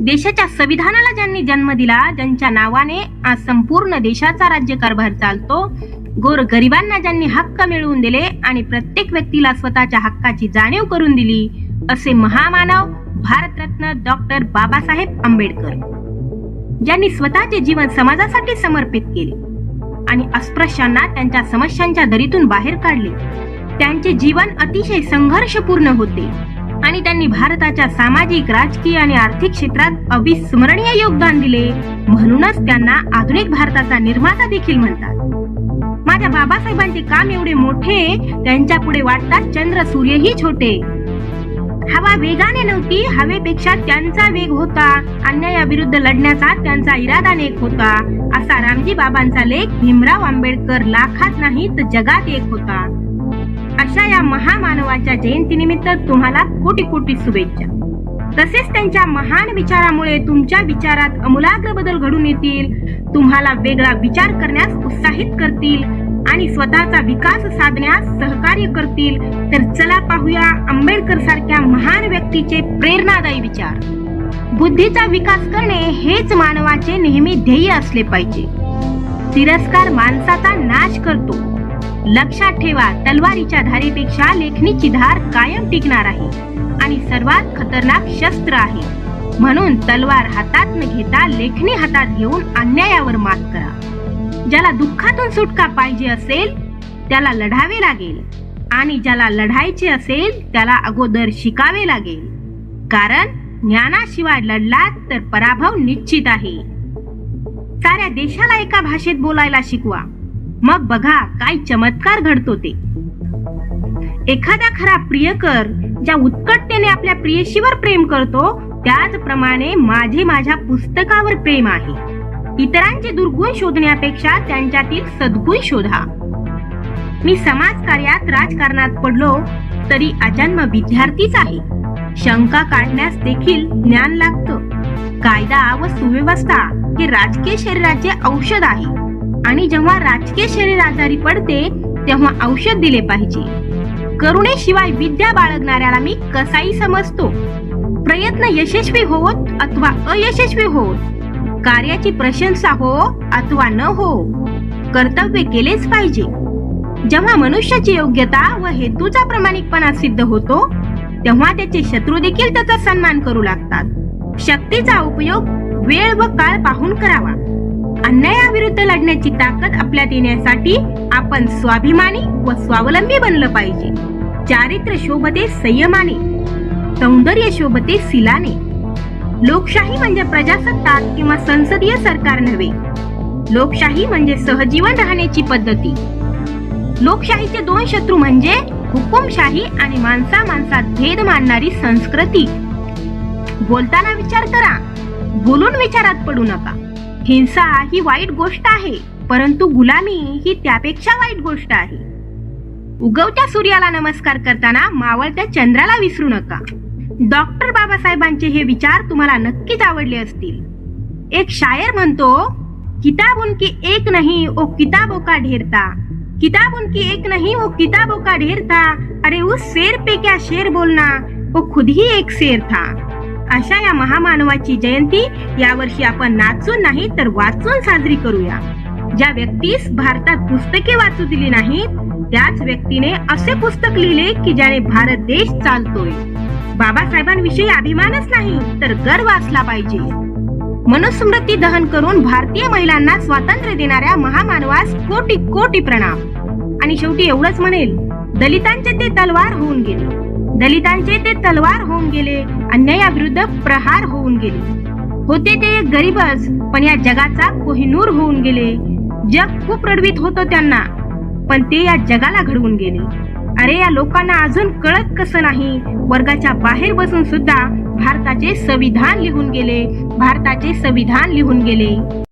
देशाच्या संविधानाला ज्यांनी जन्म दिला ज्यांच्या नावाने आज संपूर्ण देशाचा राज्यकारभार चालतो गोर गरिबांना ज्यांनी हक्क मिळवून दिले आणि प्रत्येक व्यक्तीला स्वतःच्या हक्काची जाणीव करून दिली असे महामानव भारतरत्न डॉक्टर बाबासाहेब आंबेडकर ज्यांनी स्वतःचे जीवन समाजासाठी समर्पित केले आणि अस्पृश्यांना त्यांच्या समस्यांच्या दरीतून बाहेर काढले. त्यांचे जीवन अतिशय संघर्षपूर्ण होते. आणि त्यांनी भारताच्या सामाजिक राजकीय आणि आर्थिक क्षेत्रात अविस्मरणीय योगदान दिले. म्हणूनच त्यांना आधुनिक भारताचा निर्माता देखील म्हणतात. माझ्या बाबासाहेबांचे काम एवढे मोठे त्यांच्या पुढे वाटतात चंद्र सूर्यही छोटे. हवा वेगाने नव्हती हवेपेक्षा त्यांचा वेग होता. अन्यायाविरुद्ध लढण्याचा त्यांचा इरादा नेक होता. असा रामजी बाबांचा लेख भीमराव आंबेडकर लाखात नाही तर जगात एक होता. अशा या महामानवाच्या जयंतीनिमित्त तुम्हाला कोटी कोटी शुभेच्छा. तसेच त्यांच्या महान विचारामुळे तुमच्या विचारात अमूलाग्र बदल घडून येतील. तुम्हाला वेगळा विचार करण्यास उत्साहित करतील आणि स्वतःचा विकास साधण्यास सहकार्य करतील. तर चला पाहूया आंबेडकर सारख्या महान व्यक्तीचे प्रेरणादायी विचार. बुद्धीचा विकास करणे हेच मानवाचे नेहमी ध्येय असले पाहिजे. तिरस्कार माणसाचा नाश करतो. लक्षात ठेवा तलवारीच्या धारेपेक्षा लेखणीची धार कायम टिकणार आहे आणि सर्वात खतरनाक शस्त्र आहे. म्हणून तलवार हातात न घेता लेखणी हातात घेऊन अन्यायावर मात करा. ज्याला दुःखातून सुटका पाहिजे असेल त्याला लढावे लागेल आणि ज्याला लढायचे असेल त्याला अगोदर शिकावे लागेल. कारण ज्ञानाशिवाय लढलात तर पराभव निश्चित आहे. साऱ्या देशाला एका भाषेत बोलायला शिकवा. मग बघा काय चमत्कार घडतो ते. एखादा खरा प्रियकर ज्या उत्कटतेने आपल्या प्रियशीवर प्रेम करतो त्याचप्रमाणे माझे माझ्या पुस्तकावर प्रेम आहे. इतरांचे दुर्गुण शोधण्यापेक्षा त्यांच्यातील सद्गुण शोधा. मी समाज कार्यात राजकारणात पडलो तरी अजन्म विद्यार्थीच आहे. शंका काढण्यास देखील ज्ञान लागतं. कायदा व सुव्यवस्था हे राजकीय शरीराचे औषध आहे. आणि जेव्हा राजकीय शरीर आजारी पडते तेव्हा औषध दिले पाहिजे. करुणेशिवाय विद्या बाळगणाऱ्याला मी कसाही समजतो? प्रयत्न यशस्वी होत अथवा अयशस्वी होत कार्याची प्रशंसा हो अथवा न हो? कर्तव्य केलेच पाहिजे. जेव्हा मनुष्याची योग्यता व हेतूचा प्रामाणिकपणा सिद्ध होतो तेव्हा त्याचे शत्रू देखील त्याचा सन्मान करू लागतात. शक्तीचा उपयोग वेळ व काळ पाहून करावा. अन्यायाविरुद्ध लढण्याची ताकद आपल्यात येण्यासाठी आपण स्वाभिमानी व स्वावलंबी बनलं पाहिजे. चारित्र्य शोभते संयमाने सौंदर्य शोभते शिलाने लोकशाही म्हणजे प्रजासत्ताक किंवा संसदीय सरकार नव्हे. लोकशाही म्हणजे सहजीवन राहण्याची पद्धती. लोकशाहीचे दोन शत्रू म्हणजे हुकुमशाही आणि माणसा माणसात भेद मानणारी संस्कृती. बोलताना विचार करा बोलून विचारात पडू नका. हिंसा ही वाईट गोष्ट आहे परंतु गुलामी ही त्यापेक्षा वाईट गोष्ट आहे. उगवत्या सूर्याला नमस्कार करताना मावळत्या चंद्राला विसरू नका. डॉक्टर बाबासाहेबांचे हे विचार तुम्हाला नक्कीच आवडले असतील. एक शायर म्हणतो किताब उनकी एक नहीं ओ किताबों का ढेर था किताब उनकी एक नहीं वो किताबों का ढेर था अरे उस शेर पे क्या शेर बोलना? वो खुद ही एक शेर था। अशा या महामानवाची जयंती यावर्षी आपण नाचून नाही तर वाचून साजरी करूया. ज्या व्यक्तीस भारतात पुस्तके वाचू दिली नाहीत त्याच व्यक्तीने असे पुस्तक लिहिले की ज्याने भारत देश चालतोय. बाबासाहेबांविषयी अभिमानच नाही तर गर्व असला पाहिजे. मनुस्मृती दहन करून भारतीय महिलांना स्वातंत्र्य देणाऱ्या महामानवास कोटी कोटी प्रणाम. आणि शेवटी एवढंच म्हणेल दलितांचे ते तलवार होऊन गेले. दलितांचे ते तलवार होऊन गेले अन्यायाविरुद्ध प्रहार होऊन गेले. होते ते गरीबच पण या जगाचा कोहिनूर होऊन गेले. जग खूप रडवीत होतं त्यांना पण ते या जगाला घडवून गेले. अरे या लोकांना अजून कळत कसं नाही? वर्गाच्या बाहेर बसून सुद्धा भारताचे संविधान लिहून गेले भारताचे संविधान लिहून गेले.